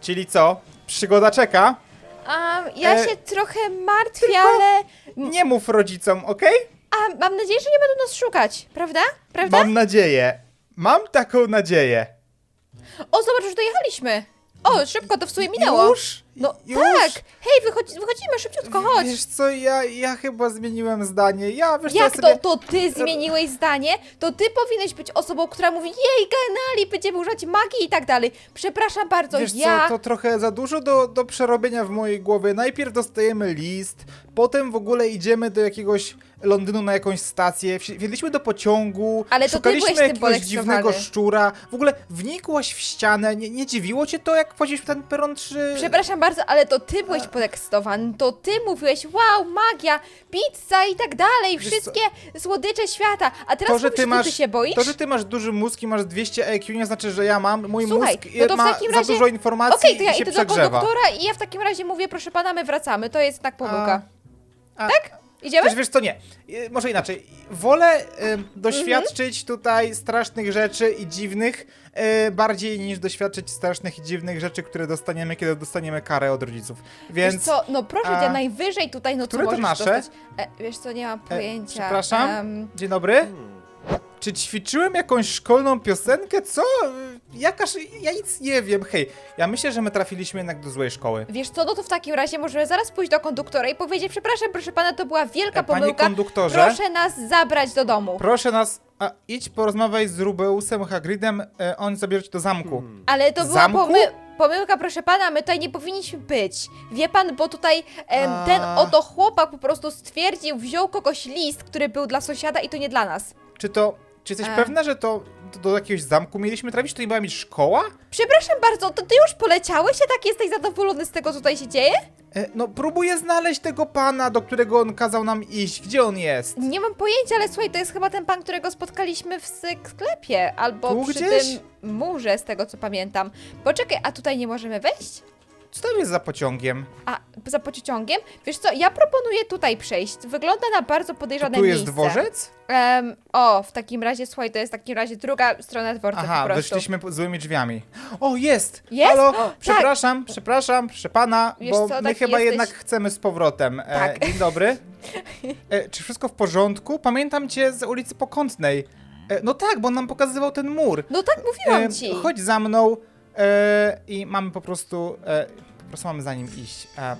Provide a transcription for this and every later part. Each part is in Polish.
Czyli co? Przygoda czeka? A, ja E, się trochę martwię, tylko- ale... Nie mów rodzicom, okej? A, mam nadzieję, że nie będą nas szukać, prawda? Prawda? Mam nadzieję. Mam taką nadzieję. O, zobacz, już dojechaliśmy. O, szybko, to w sumie minęło. Już? No Już? tak. Hej, wychodzi, wychodzimy, szybciutko, chodź. Wiesz co, ja, ja chyba zmieniłem zdanie. Ja, wiesz co, Jak ja sobie... to, to ty zmieniłeś zdanie? To ty powinieneś być osobą, która mówi jej, geniali, będziemy używać magii i tak dalej. Przepraszam bardzo, Wiesz ja... co, to trochę za dużo do, do przerobienia w mojej głowie. Najpierw dostajemy list, potem w ogóle idziemy do jakiegoś Londynu na jakąś stację, wsi- wsiedliśmy do pociągu, Ale to ty szukaliśmy byłeś tym jakiegoś dziwnego szczura, w ogóle wnikłaś w ścianę, nie, nie dziwiło cię to, jak wchodziliśmy w ten peron 3? Przepraszam bardzo, ale to ty byłeś podekscytowany, to ty mówiłeś, wow, magia, pizza i tak dalej, Wiesz co? wszystkie słodycze świata, a teraz To że, ty masz, ty się boisz? to, że ty masz duży mózg i masz 200 IQ, nie znaczy, że ja mam. Mój Słuchaj, mózg no to w ma takim za razie- dużo informacji Okej, to ja i się idę do przegrzewa. konduktora i ja w takim razie mówię, proszę pana, my wracamy, to jest tak pomyłka. A- Tak? Idziemy? Też wiesz co, nie. Y, Może inaczej. Wolę y, Mhm. doświadczyć tutaj strasznych rzeczy i dziwnych y, bardziej niż doświadczyć strasznych i dziwnych rzeczy, które dostaniemy, kiedy dostaniemy karę od rodziców. Więc. Wiesz co, no proszę a- cię, najwyżej tutaj, no które co to możesz nasze? dostać? E, wiesz co, nie mam E, pojęcia. przepraszam? Em, Dzień dobry. Czy ćwiczyłem jakąś szkolną piosenkę? Co? Jakaż. Ja nic nie wiem. Hej, ja myślę, że my trafiliśmy jednak do złej szkoły. wiesz co, no to w takim razie możemy zaraz pójść do konduktora i powiedzieć, przepraszam, proszę pana, to była wielka E, panie pomyłka, konduktorze? proszę nas zabrać do domu. Proszę nas. A, idź porozmawiaj z Rubeusem Hagridem, e, on zabierze cię do zamku. Ale to była Zamku? pomy pomyłka, proszę pana, my tutaj nie powinniśmy być. Wie pan, bo tutaj em, A. ten oto chłopak po prostu stwierdził, wziął kogoś list, który był dla sąsiada i to nie dla nas. Czy to. Czy jesteś A. pewna, że to do, do jakiegoś zamku mieliśmy trafić? To nie była mieć szkoła? Przepraszam bardzo, to ty już poleciałeś, a tak jesteś zadowolony z tego, co tutaj się dzieje? E, no, próbuję znaleźć tego pana, do którego on kazał nam iść. Gdzie on jest? Nie mam pojęcia, ale słuchaj, to jest chyba ten pan, którego spotkaliśmy w sklepie, albo Tu przy gdzieś? tym murze, z tego co pamiętam. Poczekaj, a tutaj nie możemy wejść? Co tam jest za pociągiem? A, za pociągiem? Wiesz co, ja proponuję tutaj przejść. Wygląda na bardzo podejrzane tu jest miejsce. dworzec? Em, o, w takim razie, słuchaj, to jest w takim razie druga strona dworca po Aha, prostu. po- złymi drzwiami. O, jest! Jest? Halo, O, tak. przepraszam, przepraszam, proszę pana, Wiesz bo co, my taki chyba jesteś- jednak chcemy z powrotem. Tak. E, dzień dobry. E, czy wszystko w porządku? Pamiętam cię z ulicy Pokątnej. E, no tak, bo on nam pokazywał ten mur. No tak mówiłam E, ci. Chodź za mną i mamy po prostu. E, po prostu mamy za nim iść. E,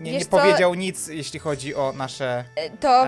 nie, nie powiedział nic, jeśli chodzi o nasze. e, To,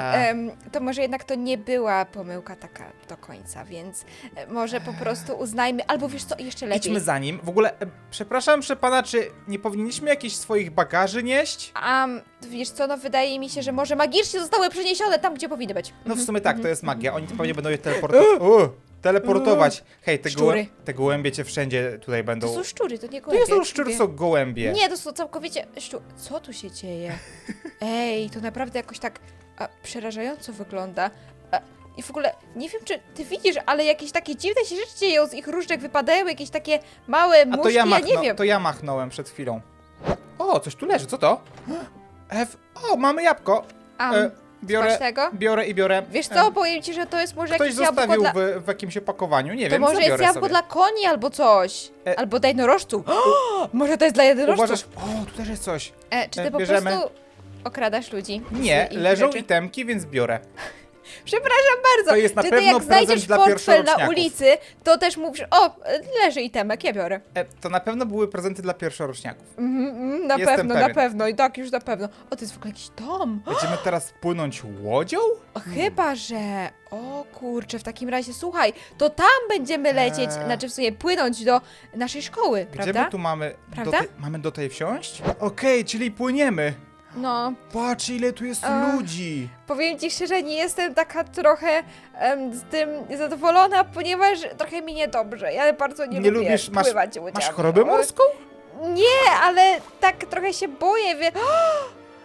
to może jednak to nie była pomyłka taka do końca, więc e, może po prostu uznajmy, albo wiesz co, jeszcze lepiej. Idźmy za nim. W ogóle, e, przepraszam, proszę pana, czy nie powinniśmy jakichś swoich bagaży nieść? Um, wiesz co, no wydaje mi się, że może magicznie zostały przeniesione tam, gdzie powinny być. No w sumie tak, to jest magia. Oni pewnie będą je teleportować. Teleportować. Hej, te, Szczury. gołę- te gołębie cię wszędzie tutaj będą. To są szczury, to nie To gołębie. nie są szczury, to są gołębie. Nie, to są całkowicie szczu... Co tu się dzieje? Ej, to naprawdę jakoś tak a, przerażająco wygląda. A, I w ogóle, nie wiem czy ty widzisz, ale jakieś takie dziwne się rzeczy dzieją, z ich różdżek wypadają jakieś takie małe A muszki, to ja, machno, nie wiem. to ja machnąłem przed chwilą. O, coś tu leży, co to? F. O, mamy jabłko. Am, E, biorę, tego? biorę i biorę. Wiesz E, co, powiem ci, że to jest może Ktoś jakieś jabłko zostawił dla... w, w jakimś opakowaniu, nie To wiem, może jest zabiorę jabłko sobie. dla koni albo coś. E, Albo dla jednorożców. może to jest dla jednorożców. Uważasz, o, tu też jest coś. E, czy e, ty po bierzemy? prostu okradasz ludzi? Nie, ich leżą rzeczy? itemki, więc biorę. Przepraszam bardzo. To jest na czy ty pewno jak znajdziesz prezent dla portfel na pierwszoroczniaków. ulicy, to też mówisz, o, leży itemek, ja biorę. E, to na pewno były prezenty dla pierwszoroczniaków. Mhm, mhm, na Jestem pewno, na pewien. pewno i tak już na pewno. O, to jest w ogóle jakiś dom. Będziemy teraz płynąć łodzią? Chyba, że... O kurczę, w takim razie, słuchaj, to tam będziemy lecieć, Eee. znaczy w sumie płynąć do naszej szkoły, Gdzie prawda? my tu mamy? Do Prawda? tej, mamy do tej wsiąść? Okej, czyli płyniemy. No, Patrz, ile tu jest Ach. ludzi. powiem ci szczerze, nie jestem taka trochę em, z tym zadowolona, ponieważ trochę mi niedobrze. Ja bardzo nie, Nie lubię lubisz- masz- pływać łodziami. Masz chorobę morską? Nie, ale tak trochę się boję, wie...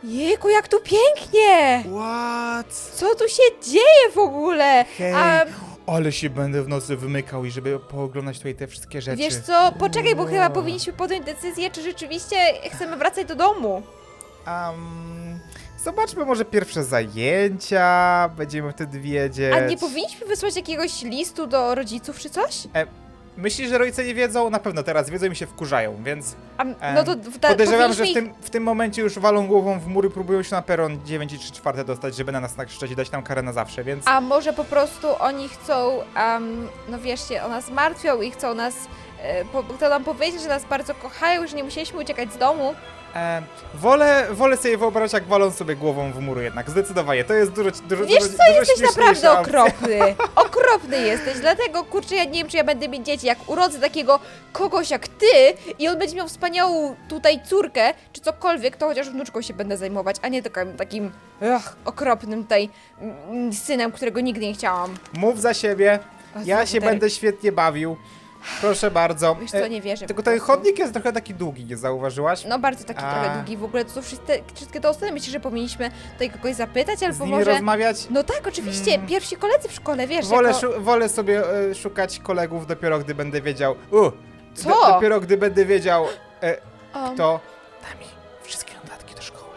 Jejku, jak tu pięknie! What? Co tu się dzieje w ogóle? Hej, A ale się będę w nocy wymykał i żeby pooglądać tutaj te wszystkie rzeczy. wiesz co, poczekaj, bo chyba powinniśmy podjąć decyzję, czy rzeczywiście chcemy wracać do domu. Um, zobaczmy może pierwsze zajęcia, będziemy wtedy wiedzieć. A nie powinniśmy wysłać jakiegoś listu do rodziców czy coś? Myślisz, że rodzice nie wiedzą? Na pewno teraz wiedzą i się wkurzają, więc A, em, no to w ta, podejrzewam, że powinniśmy w tym, w tym momencie już walą głową w mury, próbują się na peron 9 i 3 czwarte dostać, żeby na nas nakrzyczeć i dać nam karę na zawsze, więc... A może po prostu oni chcą, no wiesz, się o nas martwią i chcą nas, e, po, chcą nam powiedzieć, że nas bardzo kochają, że nie musieliśmy uciekać z domu. E, wolę, wolę sobie wyobrazić, jak walą sobie głową w muru jednak, zdecydowanie. To jest dużo, dużo, Wiesz dużo, co, dużo jesteś naprawdę opcja. okropny. Okropny jesteś, dlatego kurczę, ja nie wiem, czy ja będę mieć dzieci, jak urodzę takiego kogoś jak ty i on będzie miał wspaniałą tutaj córkę, czy cokolwiek, to chociaż wnuczką się będę zajmować, a nie takim, takim ach, okropnym tutaj mm, synem, którego nigdy nie chciałam. Mów za siebie, O, ja się będę świetnie bawił. Proszę bardzo. Wiesz co, E, nie wierzę. Tylko po ten prostu. chodnik jest trochę taki długi, nie zauważyłaś? No bardzo taki A. trochę długi. W ogóle to są wszystkie, wszystkie te osoby. Myślę, że powinniśmy tutaj kogoś zapytać, Z albo nimi może... rozmawiać? No tak, oczywiście. Mm. Pierwsi koledzy w szkole, wiesz, Wolę, jako... szu- wolę sobie e, szukać kolegów dopiero gdy będę wiedział. U, Co? Do, dopiero gdy będę wiedział, e, Um, kto. Da mi wszystkie notatki do szkoły.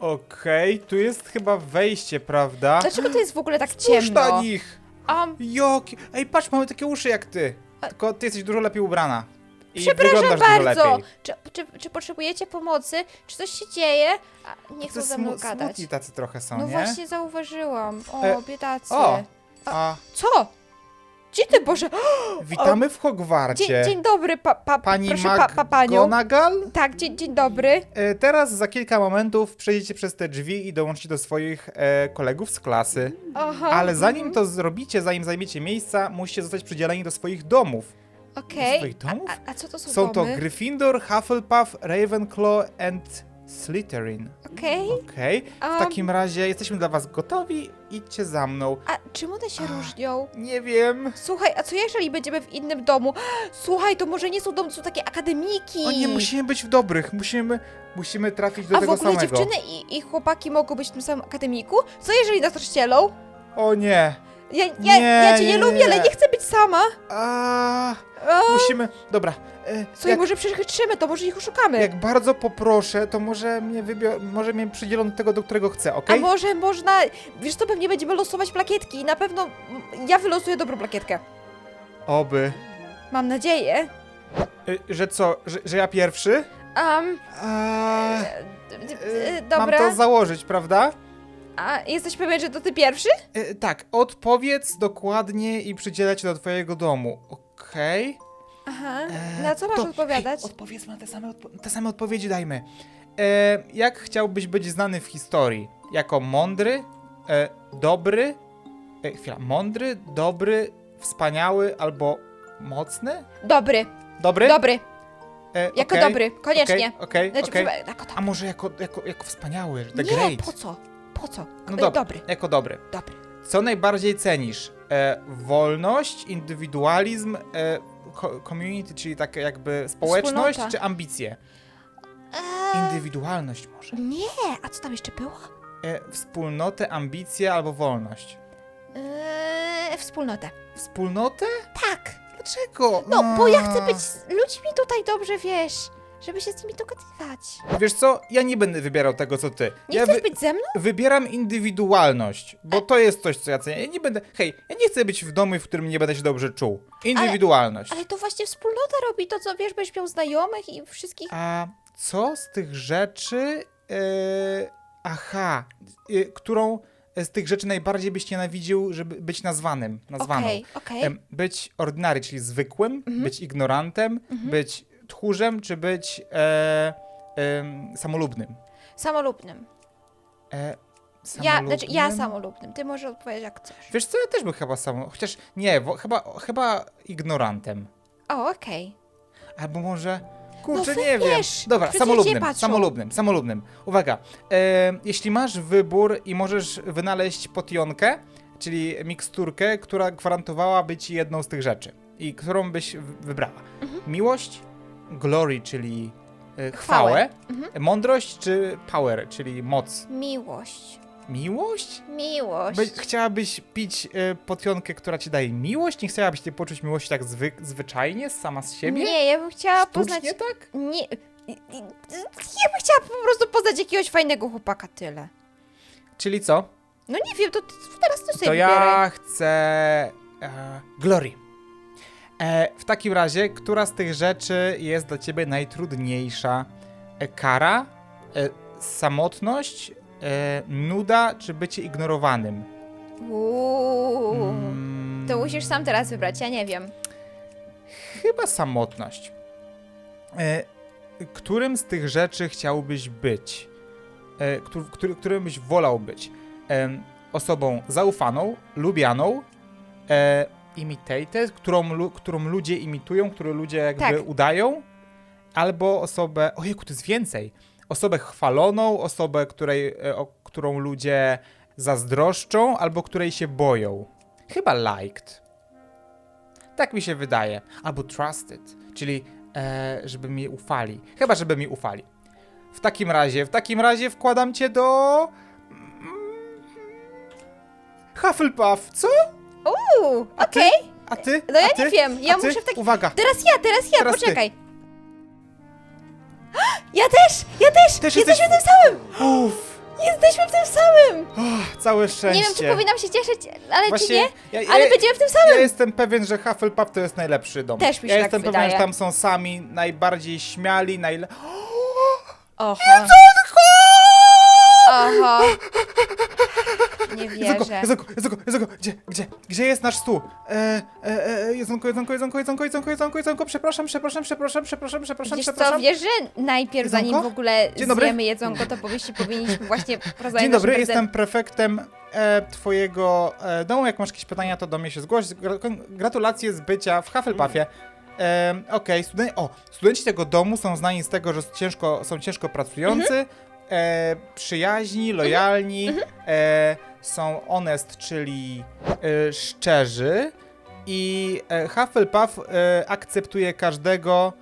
Okej, tu jest chyba wejście, prawda? Dlaczego to jest w ogóle tak Spójrz na ciemno? nich! Um, Joki. Ej, patrz, mamy takie uszy jak ty. Tylko ty jesteś dużo lepiej ubrana. I przepraszam wyglądasz dużo bardzo. lepiej. Czy, czy, czy potrzebujecie pomocy? Czy coś się dzieje? A, nie chcą ze mną gadać. smutni tacy trochę są, No nie? właśnie zauważyłam. O, E, biedacy. o. A, Co? Gdzie ty, Boże? witamy w Hogwarcie. Dzień, dzień dobry, pa, pa, Pani proszę pa, pa, panią. McGonagall? Tak, dzień, dzień dobry. E, teraz za kilka momentów przejdziecie przez te drzwi i dołączycie do swoich e, kolegów z klasy. Aha. Ale zanim to zrobicie, zanim zajmiecie miejsca, musicie zostać przydzieleni do swoich domów. Okej. swoich domów? A, a, a co to są, Są to domy? Gryffindor, Hufflepuff, Ravenclaw and Slytherin. Okej. Okej? W Um, takim razie jesteśmy dla was gotowi, idźcie za mną. A czym one się różnią? Nie wiem. Słuchaj, a co jeżeli będziemy w innym domu? Słuchaj, to może nie są domy, to są takie akademiki. O nie, musimy być w dobrych, musimy, musimy trafić do A w tego ogóle samego. dziewczyny i, i chłopaki mogą być w tym samym akademiku? Co jeżeli nas rozścielą? O nie. Ja, ja, Nie, ja cię nie, nie, lubię, nie. ale nie chcę być sama. A, O, musimy, dobra. E, Słuchaj, jak, może przechytrzymy to, może ich oszukamy. jak bardzo poproszę, to może mnie wybio- może mnie przydzielą do tego, do którego chcę, A okej? może można, wiesz co, pewnie będziemy losować plakietki i na pewno mm, ja wylosuję dobrą plakietkę. Oby. Mam nadzieję. E, że co, że, że ja pierwszy? Um, A, e, e, dobra. Mam to założyć, prawda? A jesteś pewien, że to ty pierwszy? E, tak, odpowiedz dokładnie i przydzielę cię do twojego domu, okej? Aha. E, Na co masz to- odpowiadać? Hej, odpowiedzmy na te same, odpo- te same odpowiedzi, dajmy. E, jak chciałbyś być znany w historii? Jako mądry, e, dobry, e, chwila, mądry, dobry, wspaniały albo mocny? Dobry, Dobry? dobry. E, Jako okej, dobry, koniecznie. Okej, okej, Znaczy, okej. przepraszam, jako A dobry. może jako, jako, jako wspaniały, the Nie, great? po co? Po co? No E, dobra. Dobry, Jako dobry. dobry. Co najbardziej cenisz? E, wolność, indywidualizm, e, co- community, czyli tak jakby społeczność, Wspólnota. czy ambicje? Eee, Indywidualność może. nie, a co tam jeszcze było? E, wspólnotę, ambicje albo wolność. Eee, wspólnotę. Wspólnotę? Tak. Dlaczego? No, bo ja chcę być z ludźmi tutaj dobrze, wiesz, żeby się z nimi dogadywać. Wiesz co? Ja nie będę wybierał tego, co ty. Nie ja chcesz być ze mną? wybieram indywidualność, bo to jest coś, co ja cenię. Ja nie będę... Hej, ja nie chcę być w domu, w którym nie będę się dobrze czuł. Indywidualność. Ale to właśnie wspólnota robi to, co wiesz, będziesz miał znajomych i wszystkich. A co z tych rzeczy... E, aha. E, którą z tych rzeczy najbardziej byś nienawidził, żeby być nazwanym, nazwaną? Okej, okej. Em, Być ordinary, czyli zwykłym, Mhm. być ignorantem, być tchórzem, czy być e, em, samolubnym. Samolubnym. E, Ja, znaczy ja samolubnym? Ty możesz odpowiedzieć jak chcesz. Wiesz co, ja też bym chyba samo, chociaż nie, bo, chyba, chyba ignorantem. O, okej. Albo może, kurczę, No nie wiem. wybierz! Dobra, samolubnym, samolubnym, samolubnym. Uwaga, e, jeśli masz wybór i możesz wynaleźć potionkę, czyli miksturkę, która gwarantowałaby ci jedną z tych rzeczy i którą byś wybrała. Mhm. Miłość, glory, czyli e, Chwałę. chwałę, Mhm. mądrość czy power, czyli moc. Miłość. Miłość? Miłość. By, chciałabyś pić y, potionkę, która ci daje miłość? Nie chciałabyś ty poczuć miłości tak zwy, zwyczajnie, sama z siebie? Nie, ja bym chciała Sztucznie poznać... tak? Nie... Ja bym chciała po prostu poznać jakiegoś fajnego chłopaka, tyle. Czyli co? No nie wiem, to teraz ty sobie To wybieraj. ja chcę... E, glory. E, w takim razie, która z tych rzeczy jest dla ciebie najtrudniejsza? E, kara, e, samotność, e, nuda czy bycie ignorowanym? Uuu. Mm, To musisz sam teraz wybrać, ja nie wiem. Chyba samotność. E, którym z tych rzeczy chciałbyś być? E, któ- który, którym byś wolał być? Em, osobą zaufaną, lubianą, e, imitated, którą, którą ludzie imitują, którą ludzie jakby Tak. udają, albo osobę, ojejku, to jest więcej, osobę chwaloną, osobę, której, e, o którą ludzie zazdroszczą, albo której się boją. Chyba liked. Tak mi się wydaje. Albo trusted, czyli e, żeby mi ufali. Chyba, żeby mi ufali. W takim razie, w takim razie wkładam cię do... mm, Hufflepuff, co? Uuu, okej. A ty? No ja A ty? nie wiem, ja A ty? muszę w takim... Uwaga, Teraz ja, teraz ja, Teraz ty. poczekaj. Ja też, ja też! Też Jesteśmy jesteś- w tym samym! uff, Jesteśmy w tym samym! całe szczęście. Nie wiem, czy powinnam się cieszyć, ale Właśnie, czy nie, ja, ale ja, będziemy w tym ja samym! jestem pewien, że Hufflepuff to jest najlepszy dom. Też mi się ja tak jestem pewien, wydaje. że tam są sami najbardziej śmiali, najle... Oho. Oho. Nie wierzę. jedzonko, jedzonko, jedzonko, gdzie, gdzie, gdzie jest nasz stół? E, e, e, jedzonko, jedzonko, jedzonko, jedzonko, jedzonko, jedzonko, jedzonko, przepraszam, przepraszam, przepraszam, przepraszam, przepraszam, Wiesz co, przepraszam. wiesz, że najpierw zanim Jedzonko? w ogóle Dzień dobry. zjemy jedzonko, to powinniśmy, powinniśmy właśnie porozmawiać Dzień dobry, jestem prefektem e, twojego e, domu. Jak masz jakieś pytania, to do mnie się zgłoś. Gra- kon- Gratulacje z bycia w Hufflepuffie. E, Okej, studen- o, studenci tego domu są znani z tego, że ciężko, są ciężko pracujący, e, przyjaźni, lojalni, e, są honest, czyli e, szczerzy i e, Hufflepuff e, akceptuje każdego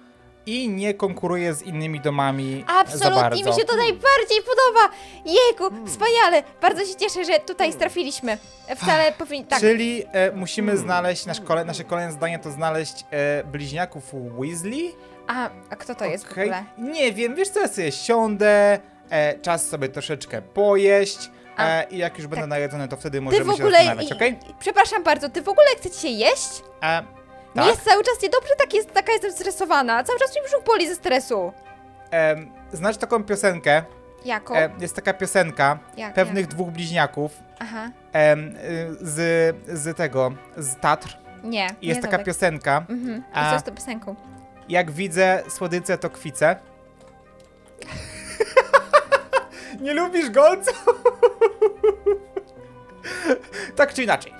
i nie konkuruje z innymi domami za bardzo. Absolutnie mi się to najbardziej podoba! Jejku, wspaniale! Bardzo się cieszę, że tutaj strafiliśmy. Wcale powinni... Tak, Czyli e, musimy znaleźć, nasz kole, nasze kolejne zdanie to znaleźć e, bliźniaków Weasley. a, a kto to jest w Okej. ogóle? Nie wiem, wiesz co, ja sobie siądę, e, czas sobie troszeczkę pojeść A, e, i jak już będę tak. najedzony, to wtedy możemy w się ogóle... zastanawiać, okej? Przepraszam bardzo, ty w ogóle chcecie się jeść? E, tak, jest cały czas niedobrze, tak jest, taka jestem stresowana. Cały czas mi brzuch boli ze stresu. em, znasz taką piosenkę, Jako? e, jest taka piosenka Jak, pewnych jak? dwóch bliźniaków Aha. y, z, z tego, z Tatr. Nie, jest nie taka piosenka, Mhm. A- co z tą piosenką? Jak widzę słodyce, to kwice. Nie lubisz golca? tak czy inaczej.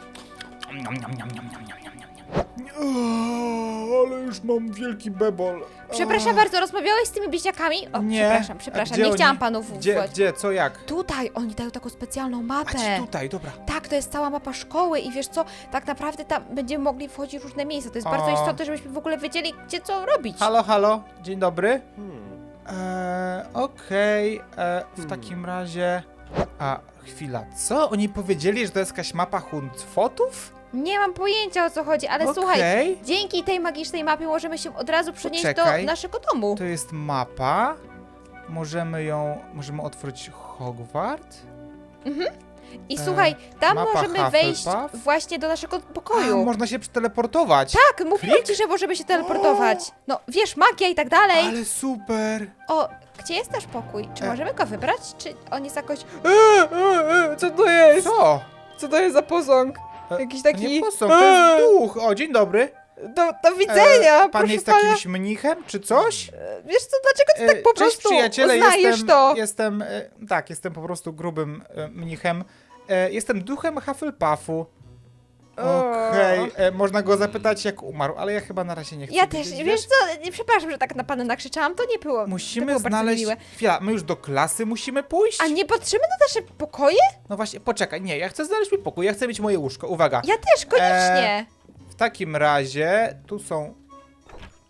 O, Ale już mam wielki bebol. Przepraszam bardzo, rozmawiałeś z tymi bliźniakami? O, Nie. przepraszam, przepraszam, gdzie nie oni? chciałam panów Gdzie, gdzie, co, jak? Tutaj, oni dają taką specjalną mapę. Patrz tutaj, dobra. Tak, to jest cała mapa szkoły i wiesz co, tak naprawdę tam będziemy mogli wchodzić w różne miejsca. To jest O. bardzo istotne, żebyśmy w ogóle wiedzieli, gdzie co robić. Halo, halo, dzień dobry. Eee, Okej, e, w takim razie... A, chwila, co? Oni powiedzieli, że to jest jakaś mapa huntfotów? Nie mam pojęcia o co chodzi, ale słuchaj, Okej. dzięki tej magicznej mapie możemy się od razu przenieść Poczekaj. do naszego domu. To jest mapa. Możemy ją. Możemy otworzyć Hogwart. I e, słuchaj, tam mapa możemy wejść Hufflepuff? właśnie do naszego pokoju. można się przeteleportować. Tak, mówiłam ci, że możemy się teleportować. No, wiesz, magia i tak dalej. Ale super. O, gdzie jest nasz pokój? Czy E. możemy go wybrać? Czy on jest jakoś... Co to jest? Co? Co to jest za posąg? E, Jakiś taki... nie posąg, to jest duch. O, dzień dobry. Do, do widzenia, E, pan jest pana. jakimś mnichem, czy coś? Wiesz co, dlaczego ty E, tak po Cześć prostu przyjaciele, uznajesz jestem, to? jestem, e, tak, jestem po prostu grubym e, mnichem. E, Jestem duchem Hufflepuffu. Okej, e, można go zapytać jak umarł, ale ja chyba na razie nie chcę Ja też, wiedzieć, wiesz co, nie, przepraszam, że tak na pana nakrzyczałam, to nie było... to Musimy było bardzo znaleźć. miłe. Chwila, my już do klasy musimy pójść? A nie patrzymy na nasze pokoje? No właśnie, poczekaj, nie, ja chcę znaleźć mój pokój, ja chcę mieć moje łóżko. Uwaga. Ja też, koniecznie. W takim razie tu są.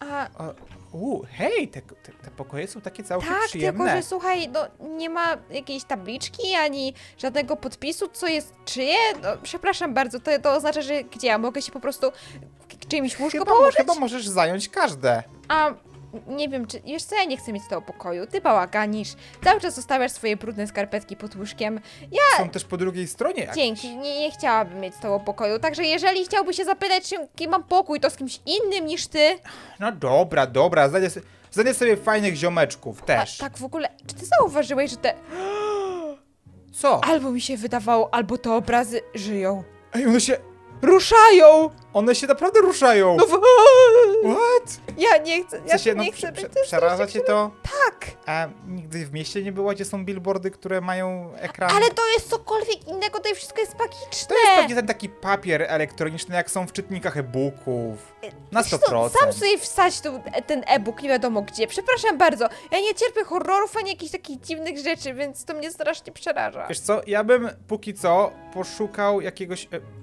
A, O, u, hej, te, te, te pokoje są takie całkiem tak, przyjemne. tylko że słuchaj, no nie ma jakiejś tabliczki, ani żadnego podpisu, co jest czyje. No, przepraszam bardzo, to, to oznacza, że gdzie ja mogę się po prostu w czyimś łóżko chyba, położyć? chyba możesz zająć każde. A nie wiem, czy... Wiesz co, ja nie chcę mieć tego pokoju. Ty bałaganisz. Cały czas zostawiasz swoje brudne skarpetki pod łóżkiem. Są też po drugiej stronie. jakieś. Dzięki, nie, nie chciałabym mieć z tobą pokoju. Także jeżeli chciałby się zapytać, czy kim mam pokój, to z kimś innym niż ty. No dobra, dobra, znajdę, znajdę sobie fajnych ziomeczków A, też. tak w ogóle, czy ty zauważyłeś, że te... Co? Albo mi się wydawało, albo te obrazy żyją. Ej, one się, Ruszają! one się naprawdę ruszają. No w... What? Ja nie chcę, ja sensie, no, nie prze, chcę prze, być przeraża cię to? Tak! A nigdy w mieście nie było, gdzie są billboardy, które mają ekran? Ale to jest cokolwiek innego, tutaj wszystko jest magiczne! To jest pewnie ten taki papier elektroniczny, jak są w czytnikach e-booków. Na Wiesz co, 100%. Sam sobie wstać tu, ten e-book nie wiadomo gdzie. Przepraszam bardzo, ja nie cierpię horrorów ani jakichś takich dziwnych rzeczy, więc to mnie strasznie przeraża. Wiesz co, ja bym póki co poszukał jakiegoś... E,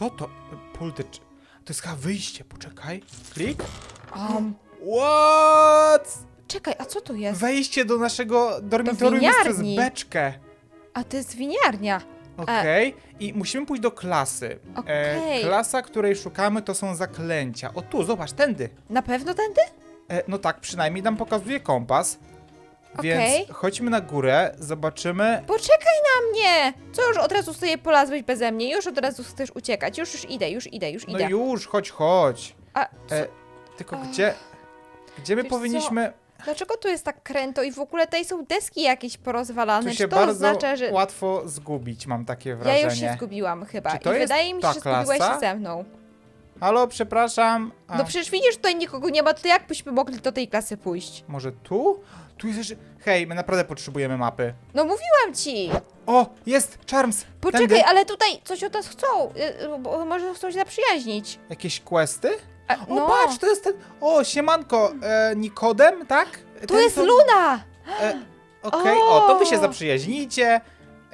co to? E, Pulty... czy- To jest chyba wyjście, poczekaj. Klik. Um, What? czekaj, a co tu jest? Wejście do naszego dormitorium jest przez winiarni. beczkę. A to jest winiarnia. Okej. I musimy pójść do klasy. E, Okej. klasa, której szukamy, to są zaklęcia. O tu, zobacz, tędy. Na pewno tędy? E, no tak, przynajmniej nam pokazuje kompas. Więc Okej. chodźmy na górę, zobaczymy. Poczekaj na mnie! Co już od razu sobie polazłeś beze mnie? Już od razu chcesz uciekać. Już, już idę, już idę, już No idę. już, chodź, chodź. A co, E, tylko Ach. gdzie. Gdzie my Wiesz co? powinniśmy. dlaczego tu jest tak kręto i w ogóle tutaj są deski jakieś porozwalane? Tu Czy się to bardzo oznacza, że... łatwo zgubić, mam takie Ja wrażenie. już się zgubiłam chyba. Czy to I jest wydaje mi się, ta że zgubiłaś klasa? się ze mną. Halo, przepraszam. A, No przecież widzisz, tutaj nikogo nie ma, to jak byśmy mogli do tej klasy pójść? Może tu? Tu jest jeszcze. Hej, my naprawdę potrzebujemy mapy. No mówiłam ci! O, jest! Charms! Poczekaj, Tędy. ale tutaj coś od nas chcą. y, y, bo Może chcą się zaprzyjaźnić. Jakieś questy? A, O, no, patrz, to jest ten. O, siemanko, e, Nikodem, tak? tu Ten, jest co- Luna! E, Okej, o, to wy się O! zaprzyjaźnicie.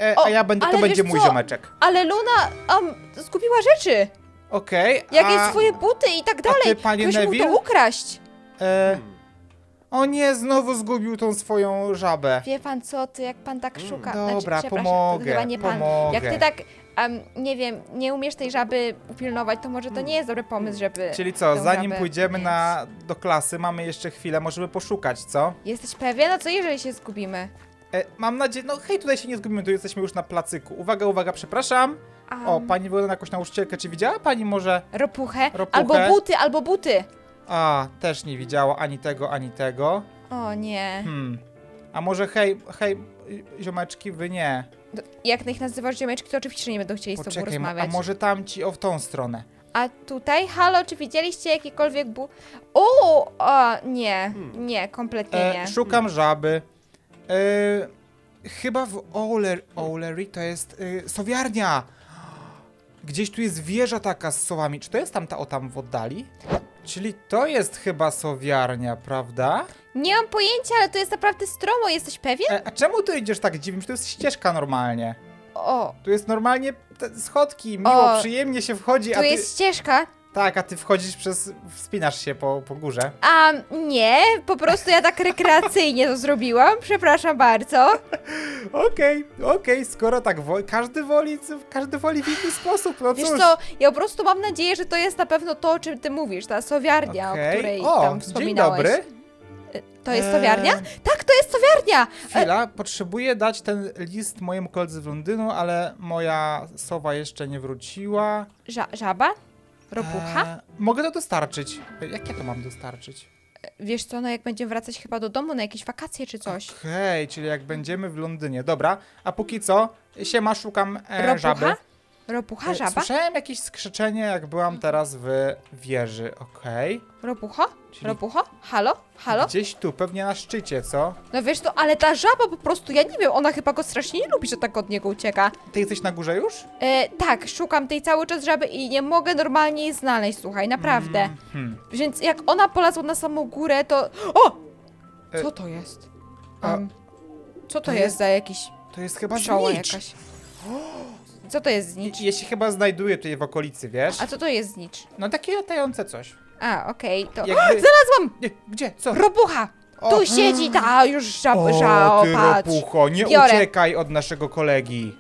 E, O, a ja będę, to ale będzie wiesz mój co? ziomeczek. Ale Luna um, zgubiła rzeczy. Okej. Jakieś a, swoje buty i tak dalej. ty, panie Ktoś mógł Neville? to ukraść. E, o nie, znowu zgubił tą swoją żabę. Wie pan co, ty jak pan tak szuka. Dobra, znaczy, przepraszam, pomogę, To chyba nie pan. pomogę. Jak ty tak, nie wiem, nie umiesz tej żaby upilnować, to może to nie jest dobry pomysł, żeby. Czyli co, zanim żabę pójdziemy mieć. na, do klasy, mamy jeszcze chwilę, możemy poszukać, co? Jesteś pewien? A co jeżeli się zgubimy? E, mam nadzieję, no hej, tutaj się nie zgubimy, tu jesteśmy już na placyku. Uwaga, uwaga, przepraszam. Um, O, pani wygląda na jakąś nauczycielkę, czy widziała pani może? Ropuchę? Ropuchę? Albo buty, albo buty. A, też nie widziała ani tego, ani tego. O nie. Hmm. A może hej, hej, ziomeczki, wy nie. Jak ich nazywasz ziomeczki, to oczywiście nie będą chcieli z tobą Poczekaj, a rozmawiać. może tamci o w tą stronę. A tutaj, halo, czy widzieliście jakiekolwiek bu... O, o nie, nie, kompletnie nie. E, szukam żaby. E, chyba w Owlery to jest e, sowiarnia. Gdzieś tu jest wieża taka z sowami. Czy to jest tamta o tam w oddali? Czyli to jest chyba sowiarnia, prawda? Nie mam pojęcia, ale to jest naprawdę stromo, jesteś pewien? E, a czemu tu idziesz tak dziwnie? Czy to jest ścieżka normalnie? O, Tu jest normalnie te schodki, miło, O, przyjemnie się wchodzi, a tu ty... jest ścieżka. Tak, a ty wchodzisz przez... wspinasz się po, po górze. A nie, po prostu ja tak rekreacyjnie to zrobiłam, przepraszam bardzo. Okej, okej, skoro tak wo- każdy woli, każdy woli w inny sposób, no Wiesz cóż. co, ja po prostu mam nadzieję, że to jest na pewno to, o czym ty mówisz, ta sowiarnia, Okej. o której o, tam dzień wspominałeś. dobry. To jest sowiarnia? Eee, Tak, to jest sowiarnia! Chwila, potrzebuję dać ten list mojemu koledze z Londynu, ale moja sowa jeszcze nie wróciła. Ża żaba? Ropucha? Eee, mogę to dostarczyć. Jak ja to mam dostarczyć? Wiesz co, no jak będziemy wracać chyba do domu na jakieś wakacje czy coś. Okej, czyli jak będziemy w Londynie. Dobra, a póki co, siema, szukam e, żaby. Ropucha? E, żaba? Słyszałem jakieś skrzyczenie, jak byłam teraz w wieży, okej. Ropucho? Czyli- Ropucho? Halo? Halo? Gdzieś tu, pewnie na szczycie, co? No wiesz to, ale ta żaba po prostu, ja nie wiem, ona chyba go strasznie nie lubi, że tak od niego ucieka. Ty jesteś na górze już? E, tak, szukam tej cały czas żaby i nie mogę normalnie jej znaleźć, słuchaj, naprawdę. Mm, hmm. Więc jak ona polazła na samą górę, to... O! E, Co to jest? a- co to, to jest, jest za jakiś To jest chyba pszczoła znicz. jakaś? Co to jest znicz? Ja się chyba znajduję tutaj w okolicy, wiesz? A co to jest znicz? No takie latające coś. A, okej, to... Jakby... Znalazłam! Nie, gdzie? Co? Ropucha! O. Tu siedzi ta już żab, O, ty patrz. ropucho, nie Biorę. uciekaj od naszego kolegi.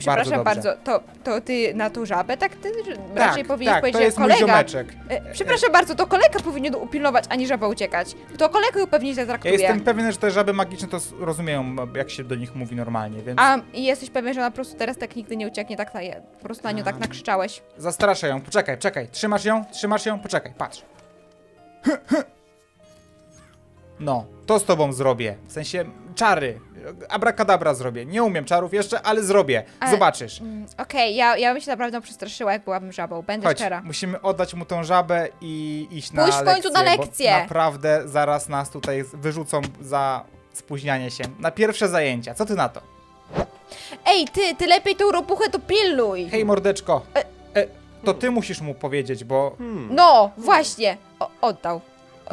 Przepraszam dobrze. bardzo, to, to ty na tą żabę, tak? Ty raczej tak, powinieneś tak, powiedzieć, to jest mój kolega. ziomeczek. E, przepraszam bardzo, to kolega powinien upilnować, a nie żaba uciekać. To kolega ją pewnie źle Ja traktuje. jestem pewien, że te żaby magiczne to rozumieją, jak się do nich mówi normalnie, więc A i jesteś pewien, że ona po prostu teraz tak nigdy nie ucieknie, tak na. Po prostu na nią tak nakrzyczałeś. zastraszę ją. Poczekaj, czekaj. Trzymasz ją? Trzymasz ją? Poczekaj, patrz. No, to z tobą zrobię. W sensie czary. Abracadabra zrobię. Nie umiem czarów jeszcze, ale zrobię. Ale- Zobaczysz. Mm, Okej, ja, ja bym się naprawdę przestraszyła, jak byłabym żabą. Będę Chodź, szczera. musimy oddać mu tą żabę i iść na Pójdź w końcu lekcję, na bo lekcję. Naprawdę zaraz nas tutaj wyrzucą za spóźnianie się na pierwsze zajęcia. Co ty na to? Ej, ty, ty lepiej tą ropuchę to pilnuj. Hej, mordeczko. E, to ty musisz mu powiedzieć, bo... No, właśnie. O, oddał.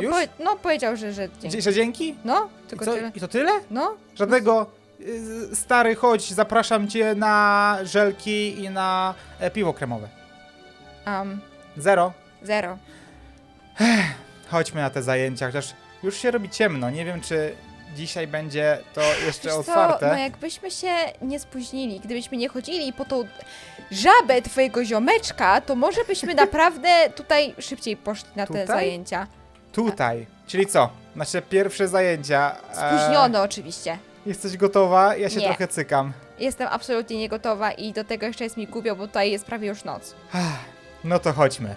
Już? powie- no, powiedział, że, że dzięki. Że dzięki? No, I, tylko co, tyle. I to tyle? No, Żadnego y, stary, chodź, zapraszam cię na żelki i na e, piwo kremowe. um, Zero. zero. Chodźmy na te zajęcia, chociaż już się robi ciemno. Nie wiem, czy dzisiaj będzie to jeszcze Wiesz co, otwarte. no jakbyśmy się nie spóźnili, gdybyśmy nie chodzili po tą żabę twojego ziomeczka, to może byśmy naprawdę tutaj szybciej poszli na te Tutaj? zajęcia. Tutaj. Czyli co? Nasze pierwsze zajęcia. E, Spóźniono oczywiście. jesteś gotowa? Ja się Nie. trochę cykam. Jestem absolutnie niegotowa i do tego jeszcze jest mi głupio, bo tutaj jest prawie już noc. No to chodźmy.